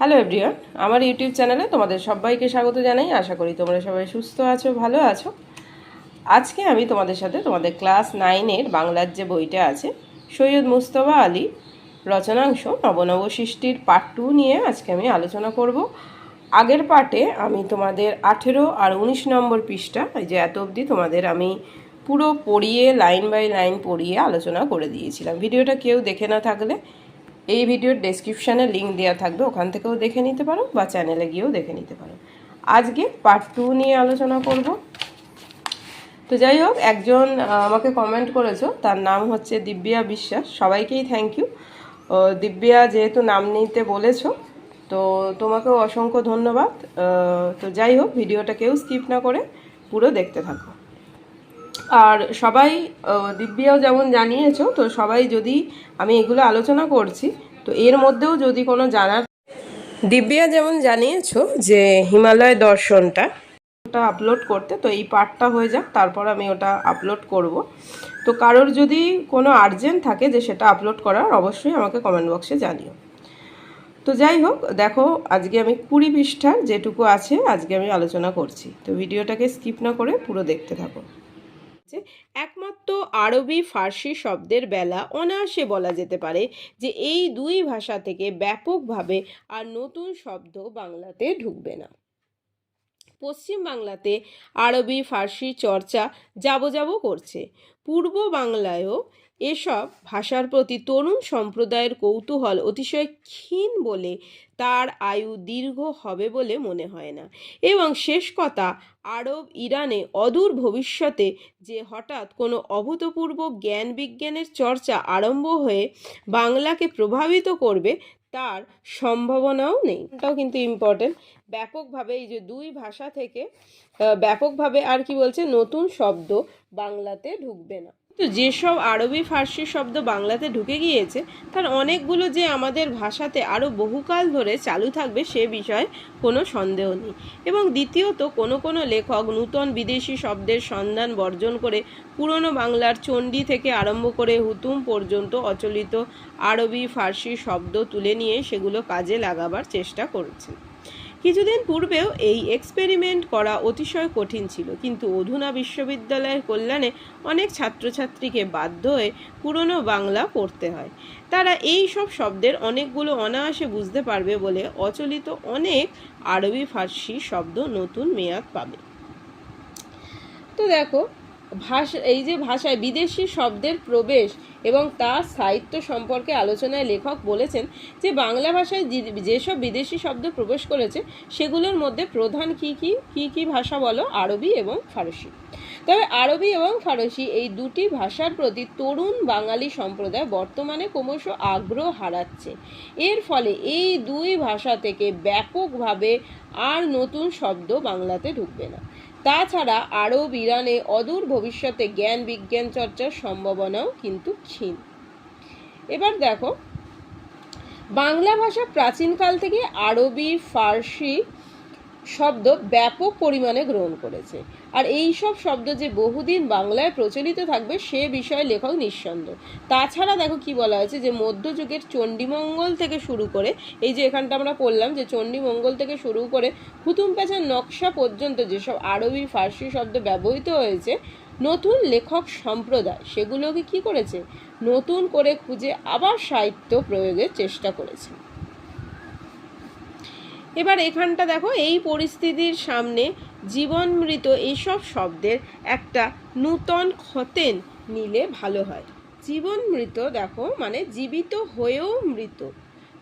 Hello everyone আমার YouTube চ্যানেলে তোমাদের সবাইকে স্বাগত জানাই। আশা করি তোমরা সবাই সুস্থ আছো, ভালো আছো। আজকে আমি তোমাদের সাথে তোমাদের ক্লাস নাইনের বাংলার যে বইটা আছে, সৈয়দ মুস্তফা আলী রচনাংশ নবনব সৃষ্টির পার্ট টু নিয়ে আজকে আমি আলোচনা করব। আগের পার্টে আমি তোমাদের আঠেরো আর উনিশ নম্বর পৃষ্ঠা যে এত অবধি তোমাদের আমি পুরো পড়িয়ে লাইন বাই লাইন পড়িয়ে আলোচনা করে দিয়েছিলাম। ভিডিওটা কেউ দেখে না থাকলে এই ভিডিওর ডেসক্রিপশানে লিঙ্ক দেওয়া থাকবে, ওখান থেকেও দেখে নিতে পারো বা চ্যানেলে গিয়েও দেখে নিতে পারো। আজকে পার্ট টু নিয়ে আলোচনা করব। তো যাই হোক, একজন আমাকে কমেন্ট করেছ, তার নাম হচ্ছে দিব্যা বিশ্বাস, সবাইকেই থ্যাংক ইউ দিব্যা যেহেতু নাম নিতে বলেছ, তো তোমাকেও অসংখ্য ধন্যবাদ। তো যাই হোক, ভিডিওটা কেউ স্কিপ না করে, পুরো দেখতে থাকো। আর সবাই দিব্যাও যেমন জানিয়েছো, তো সবাই যদি আমি এগুলো আলোচনা করছি, তো এর মধ্যেও যদি কোনো জানার দিব্যা যেমন জানিয়েছো যে হিমালয় দর্শনটা ওটা আপলোড করতে, তো এই পার্টটা হয়ে যাক, তারপর আমি ওটা আপলোড করব। তো কারোর যদি কোনো আর্জেন্ট থাকে যে সেটা আপলোড করার, অবশ্যই আমাকে কমেন্ট বক্সে জানিও। তো যাই হোক, দেখো, আজকে আমি কুড়ি পৃষ্ঠার যেটুকু আছে, আজকে আমি আলোচনা করছি। তো ভিডিওটাকে স্কিপ না করে পুরো দেখতে থাকো। যে একমাত্র আরবি, ফার্সি শব্দের বেলা অনায়াসে বলা যেতে পারে যে এই দুই ভাষা থেকে ব্যাপকভাবে আর নতুন শব্দ বাংলাতে ঢুকবে না। পশ্চিম বাংলাতে আরবি, ফার্সি চর্চা যাব যাব করছে। পূর্ব বাংলায়ও এসব ভাষার প্রতি তরুণ সম্প্রদায়ের কৌতূহল অতিশয় ক্ষীণ বলে তার আয়ু দীর্ঘ হবে বলে মনে হয় না। এবং শেষ কথা, আরব ইরানে অদূর ভবিষ্যতে যে হঠাৎ কোনো অভূতপূর্ব জ্ঞান বিজ্ঞানের চর্চা আরম্ভ হয়ে বাংলাকে প্রভাবিত করবে, তার সম্ভাবনাও নেই। এটাও কিন্তু ইম্পর্টেন্ট ব্যাপকভাবে এই যে দুই ভাষা থেকে ব্যাপকভাবে আর কি বলছে, নতুন শব্দ বাংলাতে ঢুকবে না। তো যেসব আরবি ফার্সি শব্দ বাংলাতে ঢুকে গিয়েছে, তার অনেকগুলো যে আমাদের ভাষাতে আরও বহুকাল ধরে চালু থাকবে সে বিষয়ে কোনো সন্দেহ নেই। এবং দ্বিতীয়ত, কোনো কোনো লেখক নূতন বিদেশি শব্দের সন্ধান বর্জন করে পুরনো বাংলার চণ্ডী থেকে আরম্ভ করে হুতুম পর্যন্ত অচলিত আরবি ফার্সি শব্দ তুলে নিয়ে সেগুলো কাজে লাগাবার চেষ্টা করছেন। কিছুদিন পূর্বেও এই এক্সপেরিমেন্ট করা অতিশয় কঠিন ছিল। কিন্তু অধুনা বিশ্ববিদ্যালয়ের কল্যাণে অনেক ছাত্রছাত্রীকে বাধ্য হয়ে পুরনো বাংলা পড়তে হয়। তারা এই সব শব্দের অনেকগুলো অনায়াসে বুঝতে পারবে বলে অচলিত অনেক আরবি ফার্সি শব্দ নতুন মেয়াদ পাবে। তো দেখো ভাষা, এই যে ভাষায় বিদেশি শব্দের প্রবেশ এবং তার সাহিত্য সম্পর্কে আলোচনায় লেখক বলেছেন যে বাংলা ভাষায় যেসব বিদেশি শব্দ প্রবেশ করেছে, সেগুলোর মধ্যে প্রধান কি কি কি কি ভাষা বলো? আরবি এবং ফারসি। তবে আরবি এবং ফারসি এই দুটি ভাষার প্রতি তরুণ বাঙালি সম্প্রদায় বর্তমানে ক্রমশ আগ্রহ হারাচ্ছে। এর ফলে এই দুই ভাষা থেকে ব্যাপকভাবে আর নতুন শব্দ বাংলাতে ঢুকবে না। তাছাড়া আরও ইরানে অদূর ভবিষ্যতে জ্ঞান বিজ্ঞান চর্চার সম্ভাবনাও কিন্তু ক্ষীণ। এবার দেখো, বাংলা ভাষা প্রাচীনকাল থেকে আরবি, ফার্সি শব্দ ব্যাপক পরিমাণে গ্রহণ করেছে। আর এই সব শব্দ যে বহুদিন বাংলায় প্রচলিত থাকবে, সে বিষয়ে লেখক নিঃসন্দেহ। তাছাড়া দেখো কি বলা হয়েছে যে, মধ্যযুগের চণ্ডীমঙ্গল থেকে শুরু করে, এই যে এখানটা আমরা পড়লাম যে চণ্ডীমঙ্গল থেকে শুরু করে হুতুম প্যাঁচার নকশা পর্যন্ত যেসব আরবি, ফার্সি শব্দ ব্যবহৃত হয়েছে, নতুন লেখক সম্প্রদায় সেগুলোকে কি করেছে? নতুন করে খুঁজে আবার সাহিত্য প্রয়োগের চেষ্টা করেছে। এবার এখানটা দেখো, এই পরিস্থিতির সামনে জীবন মৃত এইসব শব্দের একটা নূতন খতেন নিলে ভালো হয়। জীবন মৃত দেখো মানে জীবিত হয়েও মৃত।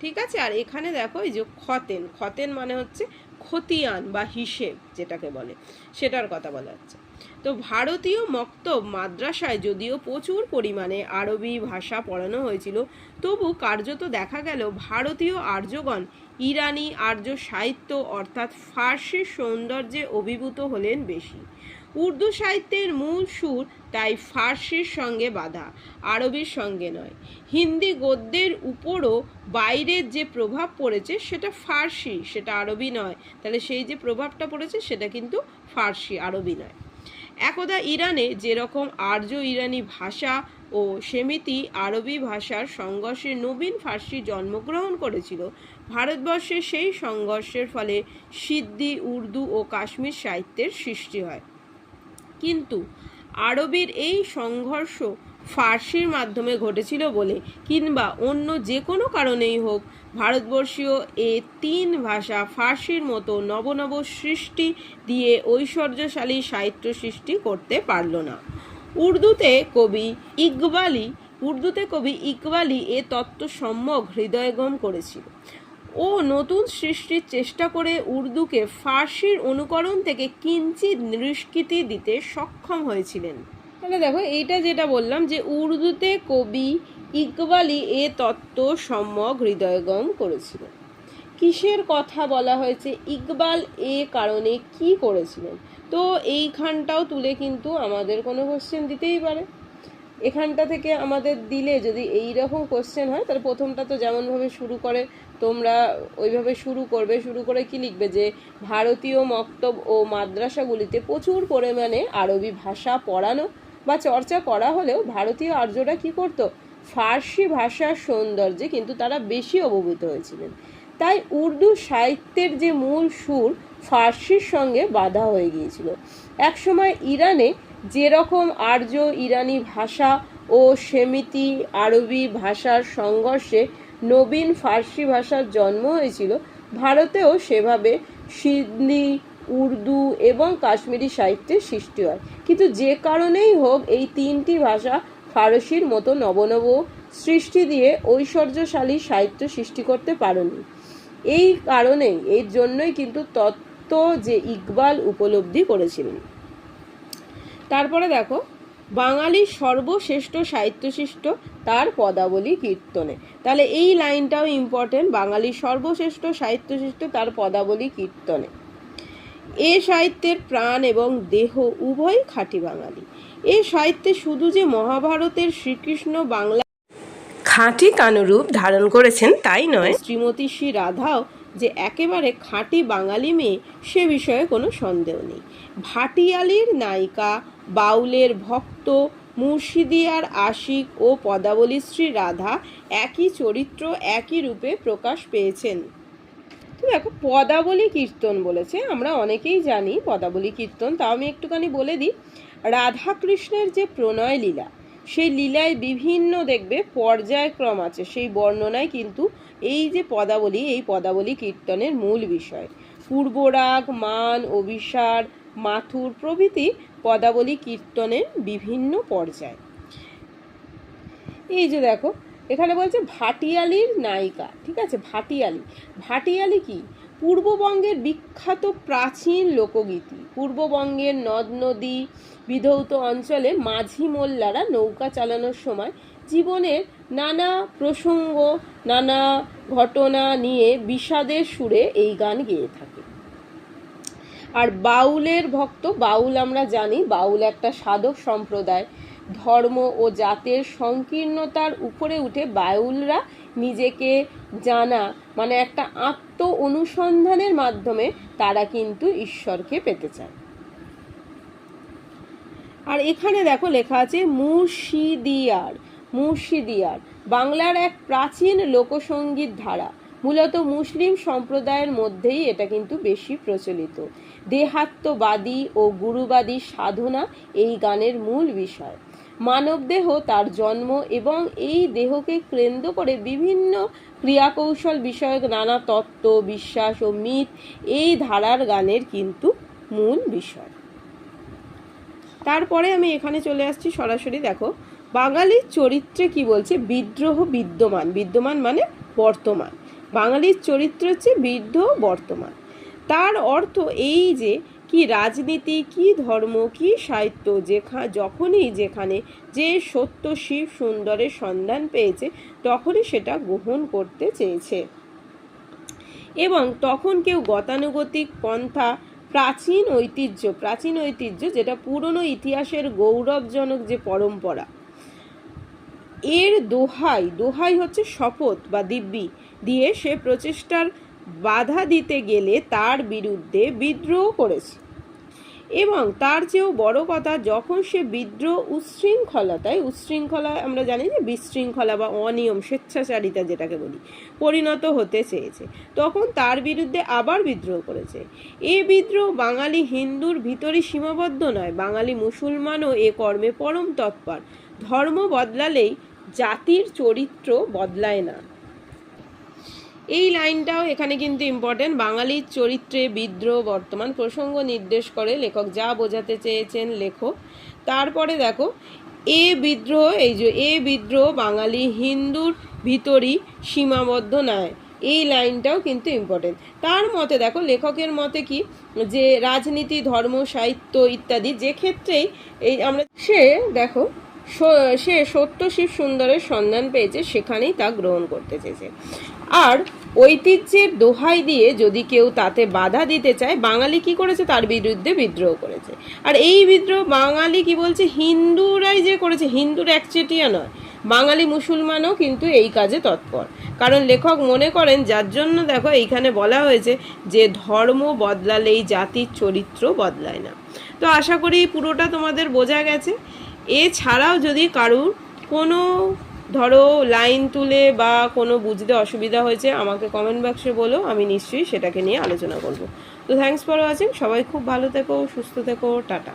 ঠিক আছে? আর এখানে দেখো এই যে খতেন খতেন মানে হচ্ছে খতিয়ান বা হিসেব যেটাকে বলে, সেটার কথা বলা হচ্ছে। তো ভারতীয় মক্তব মাদ্রাসায় যদিও প্রচুর পরিমাণে আরবি ভাষা পড়ানো হয়েছিল, তবু কার্যত দেখা গেল ভারতীয় আর্যগণ ইরানি আর্য সাহিত্য অর্থাৎ ফার্সি সৌন্দর্যে অভিভূত হলেন বেশি। উর্দু সাহিত্যের মূল সুর তাই ফার্সির সঙ্গে বাঁধা, আরবির সঙ্গে নয়। হিন্দি গদ্যের উপরও বাইরের যে প্রভাব পড়েছে সেটা ফার্সি, সেটা আরবি নয়। তাহলে সেই যে প্রভাবটা পড়েছে সেটা কিন্তু ফার্সি, আরবি নয়। একদা ইরানে যেরকম আর্য ইরানি ভাষা ও সেমিতি আরবি ভাষার সংঘর্ষে নবীন ফার্সি জন্মগ্রহণ করেছিল। ভারতবর্ষে সেই সংঘর্ষের ফলে সিদ্ধি, উর্দু ও কাশ্মীর সাহিত্যের সৃষ্টি হয়। কিন্তু আরবির এই সংঘর্ষ ফার্সির মাধ্যমে ঘটেছিল বলে কিংবা অন্য যে কোনো কারণেই হোক, ভারতবর্ষীয় এ তিন ভাষা ফার্সির মতো নবনব সৃষ্টি দিয়ে ঐশ্বর্যশালী সাহিত্য সৃষ্টি করতে পারল না। উর্দুতে কবি ইকবালি, উর্দুতে কবি ইকবালি এ তত্ত্ব সম্যক হৃদয়গম করেছিল। ও নতুন সৃষ্টির চেষ্টা করে উর্দুকে ফার্সির অনুকরণ থেকে কিঞ্চিত নিষ্কৃতি দিতে সক্ষম হয়েছিলেন। তাহলে দেখো, এইটা যেটা বললাম যে উর্দুতে কবি ইকবালি এ তত্ত্ব সম্যক হৃদয়গম করেছিল। কিসের কথা বলা হয়েছে? ইকবাল এ কারণে কি করেছিলেন? তো এইখানটাও তুলে কিন্তু আমাদের কোনো কোশ্চেন দিতেই পারে। এখানটা থেকে আমাদের দিলে যদি এই রকম কোশ্চেন হয়, তাহলে প্রথমটা তো যেমনভাবে শুরু করে, তোমরা ওইভাবে শুরু করবে। শুরু করে কি লিখবে? যে ভারতীয় মক্তব ও মাদ্রাসাগুলিতে প্রচুর পরিমাণে আরবি ভাষা পড়ানো বা চর্চা করা হলেও ভারতীয় আর্যরা কি করত? ফার্সি ভাষার সৌন্দর্যে কিন্তু তারা বেশি অবভূত হয়েছিলেন। তাই উর্দু সাহিত্যের যে মূল সুর, ফার্সির সঙ্গে বাধা হয়ে গিয়েছিল। একসময় ইরানে যেরকম আর্য ইরানি ভাষা ও সেমিতি আরবি ভাষার সংঘর্ষে নবীন ফার্সি ভাষার জন্ম হয়েছিল, ভারতেও সেভাবে সিন্ধি, উর্দু এবং কাশ্মীরি সাহিত্যের সৃষ্টি হয়। কিন্তু যে কারণেই হোক, এই তিনটি ভাষা ফারসির মতো নবনব সৃষ্টি দিয়ে ঐশ্বর্যশালী সাহিত্য সৃষ্টি করতে পারেনি। এই কারণেই, এর জন্যই কিন্তু তত্ত্ব যে ইকবাল উপলব্ধি করেছিলেন। তারপরে দেখো বাঙালির সর্বশ্রেষ্ঠ সাহিত্যশিষ্ট তার পদাবলী কীর্তনে। তাহলে এই লাইনটাও ইম্পর্টেন্ট বাঙালির সর্বশ্রেষ্ঠ সাহিত্যশিষ্ট তার পদাবলী কীর্তনে। এ সাহিত্যের প্রাণ এবং দেহ উভয় খাঁটি বাঙালি। এ সাহিত্যে শুধু যে মহাভারতের শ্রীকৃষ্ণ বাংলা খাঁটি কানুরূপ ধারণ করেছেন, তাই নয়। শ্রীমতী শ্রী রাধাও যে একেবারে খাঁটি বাঙালি মেয়ে, সে বিষয়ে কোনো সন্দেহ নেই। ভাটিয়ালির নায়িকা, বাউলের ভক্ত, মুর্শিদিয়ার আশিক ও পদাবলী শ্রী রাধা একই চরিত্র, একই রূপে প্রকাশ পেয়েছেন। তো দেখো, পদাবলী কীর্তন বলেছে, আমরা অনেকেই জানি পদাবলী কীর্তন, তাও আমি একটুখানি বলে দিই। রাধাকৃষ্ণের যে প্রণয় লীলা সেই লীলায় বিভিন্ন দেখবে পর্যায়ক্রম আছে। সেই বর্ণনায় কিন্তু এই যে পদাবলী, এই পদাবলী কীর্তনের মূল বিষয়। পূর্বরাগ, মান, অভিসার, মাথুর প্রভৃতি পদাবলী কীর্তনের বিভিন্ন পর্যায়। এই যে দেখো, এখানে বলছে ভাটিয়ালির নায়িকা, ঠিক আছে? ভাটিয়ালি। ভাটিয়ালি কি? পূর্ববঙ্গের বিখ্যাত প্রাচীন লোকগীতি। পূর্ববঙ্গের নদ নদী, বিধৌত অঞ্চলে মাঝি মোল্লারা নৌকা চালানোর সময় জীবনের নানা প্রসঙ্গ, নানা ঘটনা নিয়ে বিষাদের সুরে এই গান গেয়ে থাকে। আর বাউলের ভক্ত, বাউল আমরা জানি, বাউল একটা সাধক সম্প্রদায়। ধর্ম ও জাতের সংকীর্ণতার উপরে উঠে বাউলরা নিজেকে জানা মানে একটা আত্ম অনুসন্ধানের মাধ্যমে তারা কিন্তু ঈশ্বরকে পেতে চায়। আর এখানে দেখো লেখা আছে, মুর্শিদিয়ার মুর্শিদিয়ার, বাংলার এক প্রাচীন লোকসঙ্গীত ধারা। মূলত মুসলিম সম্প্রদায়ের মধ্যেই এটা কিন্তু বেশি প্রচলিত। দেহাত্মবাদী ও গুরুবাদী সাধনা এই গানের মূল বিষয়। মানবদেহ তার জন্ম এবং এই দেহকে কেন্দ্র করে বিভিন্ন ক্রিয়াকৌশল বিষয়ক নানা তত্ত্ব, বিশ্বাস ও মিথ এই ধারার গানের কিন্তু মূল বিষয়। তারপরে আমি এখানে চলে আসছি সরাসরি, দেখো, বাঙালির চরিত্রে কি বলছে? বিদ্রোহ বিদ্যমান। বিদ্যমান মানে বর্তমান। বাঙালির চরিত্র হচ্ছে বিদ্রোহ বর্তমান। তার অর্থ এই যে কি রাজনীতি, কি ধর্ম, কি সাহিত্য, যেখা, যখনই যেখানে যে সত্য শিব সুন্দরের সন্ধান পেয়েছে, তখনই সেটা গ্রহণ করতে চেয়েছে। এবং তখন কেউ গতানুগতিক পন্থা, প্রাচীন ঐতিহ্য প্রাচীন ঐতিহ্য, যেটা পুরনো ইতিহাসের গৌরবজনক যে পরম্পরা, এর দোহাই দোহাই হচ্ছে শপথ বা দিব্যি দিয়ে সে প্রচেষ্টার বাধা দিতে গেলে তার বিরুদ্ধে বিদ্রোহ করেছে। এবং তার চেয়েও বড় কথা, যখন সে বিদ্রোহ উচ্ছৃঙ্খলতায়, উচ্ছৃঙ্খলা আমরা জানি যে বিশৃঙ্খলা বা অনিয়ম, স্বেচ্ছাচারিতা যেটাকে বলি, পরিণত হতে চেয়েছে, তখন তার বিরুদ্ধে আবার বিদ্রোহ করেছে। এ বিদ্রোহ বাঙালি হিন্দুর ভিতরই সীমাবদ্ধ নয়। বাঙালি মুসলমানও এ কর্মে পরম তৎপর। ধর্ম বদলালেই জাতির চরিত্র বদলায় না। এই লাইনটাও এখানে কিন্তু ইম্পর্টেন্ট বাঙালির চরিত্রে বিদ্রোহ বর্তমান প্রসঙ্গ নির্দেশ করে। লেখক যা বোঝাতে চেয়েছেন লেখক। তারপরে দেখো, এ বিদ্রোহ, এই যে এ বিদ্রোহ বাঙালি হিন্দুর ভিতরই সীমাবদ্ধ নয়। এই লাইনটাও কিন্তু ইম্পর্টেন্ট তার মতে দেখো, লেখকের মতে কি? যে রাজনীতি, ধর্ম, সাহিত্য ইত্যাদি যে ক্ষেত্রেই এই আমরা সে দেখো স- সত্য শিব সুন্দরের সন্ধান পেয়েছে, সেখানেই তা গ্রহণ করতে চেয়েছে। আর ঐতিহ্যের দোহাই দিয়ে যদি কেউ তাতে বাধা দিতে চায়, বাঙালি কি করেছে? তার বিরুদ্ধে বিদ্রোহ করেছে। আর এই বিদ্রোহ, বাঙালি কি বলছে? হিন্দুরাই যে করেছে, হিন্দুর একচেটিয়া নয়। বাঙালি মুসলমানও কিন্তু এই কাজে তৎপর। কারণ লেখক মনে করেন, যার জন্য দেখো এইখানে বলা হয়েছে যে, ধর্ম বদলালেই জাতির চরিত্র বদলায় না। তো আশা করি পুরোটা তোমাদের বোঝা গেছে। এছাড়াও যদি কারুর কোনো, ধরো, লাইন তুলে বা কোনো বুঝতে অসুবিধা হয়েছে, আমাকে কমেন্ট বক্সে বলো, আমি নিশ্চয়ই সেটাকে নিয়ে আলোচনা করব। তো থ্যাংকস ফর ওয়াচিং সবাই খুব ভালো থেকো, সুস্থ থেকো, টাটা।